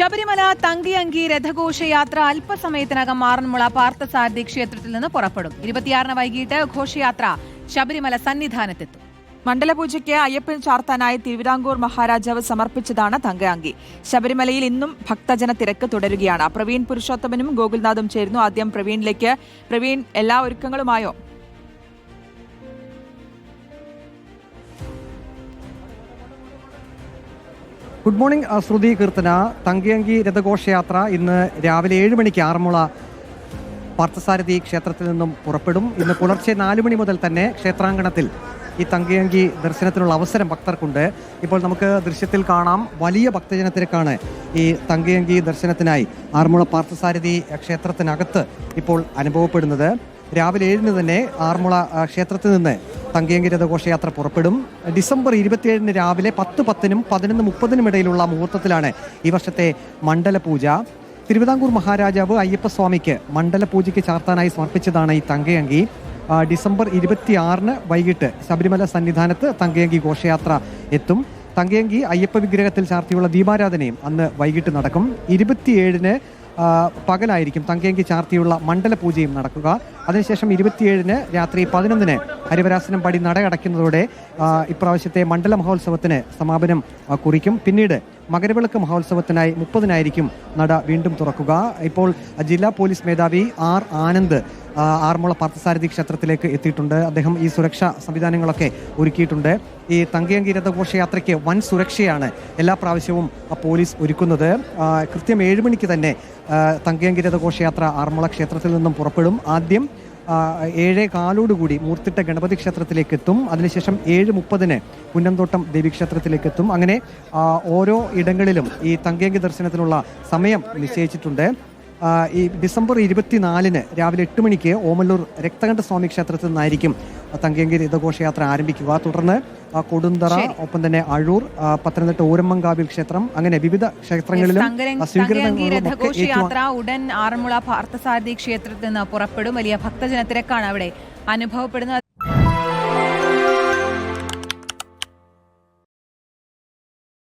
ശബരിമല തങ്കിയങ്കി രഥഘോഷയാത്ര അല്പസമയത്തിനകം മാറന്മുള പാർത്ഥസാരഥി ക്ഷേത്രത്തിൽ നിന്ന് പുറപ്പെടും. ഇരുപത്തിയാറിന് വൈകിട്ട് ഘോഷയാത്ര ശബരിമല സന്നിധാനത്തെത്തും. മണ്ഡലപൂജയ്ക്ക് അയ്യപ്പൻ ചാർത്താനായി തിരുവിതാംകൂർ മഹാരാജാവ് സമർപ്പിച്ചതാണ് തങ്കയാങ്കി. ശബരിമലയിൽ ഇന്നും ഭക്തജന തിരക്ക് തുടരുകയാണ്. പ്രവീൺ പുരുഷോത്തമനും ഗോകുൽനാഥും ചേരുന്നു. ആദ്യം പ്രവീണിലേക്ക്. പ്രവീൺ എല്ലാ ഒരുക്കങ്ങളുമായോ? Good morning Shruthi Keerthana. തങ്കിയങ്കി രഥഘോഷയാത്ര ഇന്ന് രാവിലെ ഏഴ് മണിക്ക് ആറന്മുള പാർത്ഥസാരഥി ക്ഷേത്രത്തിൽ നിന്നും പുറപ്പെടും. ഇന്ന് പുലർച്ചെ നാല് മണി മുതൽ തന്നെ ക്ഷേത്രാങ്കണത്തിൽ ഈ തങ്കിയങ്കി ദർശനത്തിനുള്ള അവസരം ഭക്തർക്കുണ്ട്. ഇപ്പോൾ നമുക്ക് ദൃശ്യത്തിൽ കാണാം. വലിയ ഭക്തജനത്തിരക്കാണ് ഈ തങ്കിയങ്കി ദർശനത്തിനായി ആറന്മുള പാർത്ഥസാരഥി ക്ഷേത്രത്തിനകത്ത് ഇപ്പോൾ അനുഭവപ്പെടുന്നത്. രാവിലെ ഏഴിന് തന്നെ ആറന്മുള ക്ഷേത്രത്തിൽ നിന്ന് തങ്കയങ്കി ഘോഷയാത്ര പുറപ്പെടും. ഡിസംബർ ഇരുപത്തിയേഴിന് രാവിലെ പത്ത് പത്തിനും പതിനൊന്ന് മുപ്പതിനും ഇടയിലുള്ള മുഹൂർത്തത്തിലാണ് ഈ വർഷത്തെ മണ്ഡലപൂജ. തിരുവിതാംകൂർ മഹാരാജാവ് അയ്യപ്പസ്വാമിക്ക് മണ്ഡലപൂജയ്ക്ക് ചാർത്താനായി സമർപ്പിച്ചതാണ് ഈ തങ്കയങ്കി. ഡിസംബർ ഇരുപത്തിയാറിന് വൈകിട്ട് ശബരിമല സന്നിധാനത്ത് തങ്കയങ്കി ഘോഷയാത്ര എത്തും. തങ്കയങ്കി അയ്യപ്പ വിഗ്രഹത്തിൽ ചാർത്തിയുള്ള ദീപാരാധനയും അന്ന് വൈകിട്ട് നടക്കും. ഇരുപത്തിയേഴിന് പകലായിരിക്കും തങ്കയങ്കി ചാർത്തിയുള്ള മണ്ഡല പൂജയും നടക്കുക. അതിനുശേഷം ഇരുപത്തിയേഴിന് രാത്രി പതിനൊന്നിന് ഹരിവരാസനം പടി നടയടയ്ക്കുന്നതോടെ ഇപ്രാവശ്യത്തെ മണ്ഡല മഹോത്സവത്തിന് സമാപനം കുറിക്കും. പിന്നീട് മകരവിളക്ക് മഹോത്സവത്തിനായി മുപ്പതിനായിരിക്കും നട വീണ്ടും തുറക്കുക. ഇപ്പോൾ ജില്ലാ പോലീസ് മേധാവി ആർ ആനന്ദ് ആറന്മുള പാർത്ഥസാരഥി ക്ഷേത്രത്തിലേക്ക് എത്തിയിട്ടുണ്ട്. അദ്ദേഹം ഈ സുരക്ഷാ സംവിധാനങ്ങളൊക്കെ ഒരുക്കിയിട്ടുണ്ട്. ഈ തങ്കയങ്കി രഥഘോഷയാത്രയ്ക്ക് വൻ സുരക്ഷയാണ് എല്ലാ പ്രാവശ്യവും പോലീസ് ഒരുക്കുന്നത്. കൃത്യം ഏഴ് മണിക്ക് തന്നെ തങ്കയങ്കി രഥഘോഷയാത്ര ആറന്മുള ക്ഷേത്രത്തിൽ നിന്നും പുറപ്പെടും. ആദ്യം ഏഴേ കാലോടുകൂടി മൂർത്തിട്ട ഗണപതി ക്ഷേത്രത്തിലേക്ക് എത്തും അതിനുശേഷം ഏഴ് മുപ്പതിന് പുന്നന്തോട്ടം ദേവീക്ഷേത്രത്തിലേക്ക് എത്തും അങ്ങനെ ഓരോ ഇടങ്ങളിലും ഈ തങ്കേങ്കി ദർശനത്തിനുള്ള സമയം നിശ്ചയിച്ചിട്ടുണ്ട്. ഈ ഡിസംബർ ഇരുപത്തിനാലിന് രാവിലെ എട്ട് മണിക്ക് ഓമല്ലൂർ രക്തകണ്ഠ സ്വാമി ക്ഷേത്രത്തിൽ നിന്നായിരിക്കും തങ്കയങ്കി ഘോഷയാത്ര ആരംഭിക്കുക. തുടർന്ന് കൊടുന്തറ ഒപ്പം തന്നെ അഴൂർ പത്തനംതിട്ട ഊരമ്മങ്കാവിൽ ക്ഷേത്രം അങ്ങനെ വിവിധ ക്ഷേത്രങ്ങളിലും ഒക്കെ ഉടൻ ആറന്മുള പാർത്ഥസാരഥി ക്ഷേത്രത്തിൽ നിന്ന് പുറപ്പെടും. വലിയ ഭക്തജന തിരക്കാണ് അവിടെ അനുഭവപ്പെടുന്നത്.